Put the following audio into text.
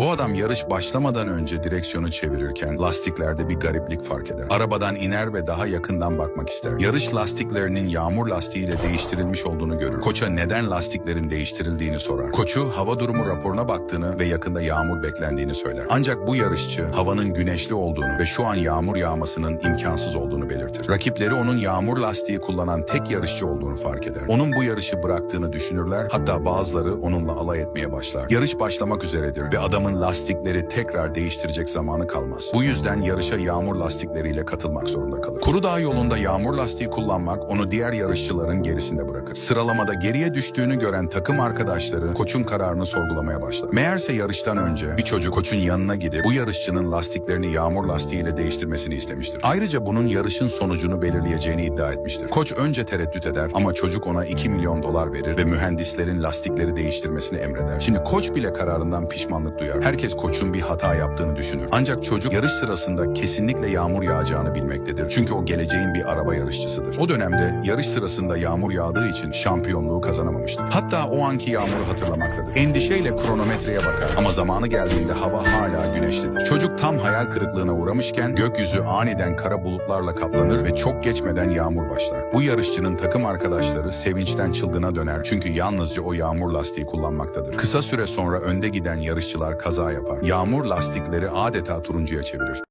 Bu adam yarış başlamadan önce direksiyonu çevirirken lastiklerde bir gariplik fark eder. Arabadan iner ve daha yakından bakmak ister. Yarış lastiklerinin yağmur lastiğiyle değiştirilmiş olduğunu görür. Koça neden lastiklerin değiştirildiğini sorar. Koçu hava durumu raporuna baktığını ve yakında yağmur beklendiğini söyler. Ancak bu yarışçı havanın güneşli olduğunu ve şu an yağmur yağmasının imkansız olduğunu belirtir. Rakipleri onun yağmur lastiği kullanan tek yarışçı olduğunu fark eder. Onun bu yarışı bıraktığını düşünürler hatta bazıları onunla alay etmeye başlar. Yarış başlamak üzeredir ve adamın lastikleri tekrar değiştirecek zamanı kalmaz. Bu yüzden yarışa yağmur lastikleriyle katılmak zorunda kalır. Kurudağ yolunda yağmur lastiği kullanmak onu diğer yarışçıların gerisinde bırakır. Sıralamada geriye düştüğünü gören takım arkadaşları koçun kararını sorgulamaya başlar. Meğerse yarıştan önce bir çocuk koçun yanına gidip bu yarışçının lastiklerini yağmur lastiğiyle değiştirmesini istemiştir. Ayrıca bunun yarışın sonucunu belirleyeceğini iddia etmiştir. Koç önce tereddüt eder ama çocuk ona 2 milyon dolar verir ve mühendislerin lastikleri değiştirmesini emreder. Şimdi koç bile kararından pişmanlık duyar. Herkes koçun bir hata yaptığını düşünür. Ancak çocuk yarış sırasında kesinlikle yağmur yağacağını bilmektedir. Çünkü o geleceğin bir araba yarışçısıdır. O dönemde yarış sırasında yağmur yağdığı için şampiyonluğu kazanamamıştır. Hatta o anki yağmuru hatırlamaktadır. Endişeyle kronometreye bakar ama zamanı geldiğinde hava hala. Çocuk tam hayal kırıklığına uğramışken gökyüzü aniden kara bulutlarla kaplanır ve çok geçmeden yağmur başlar. Bu yarışçının takım arkadaşları sevinçten çılgına döner çünkü yalnızca o yağmur lastiği kullanmaktadır. Kısa süre sonra önde giden yarışçılar kaza yapar. Yağmur lastikleri adeta turuncuya çevirir.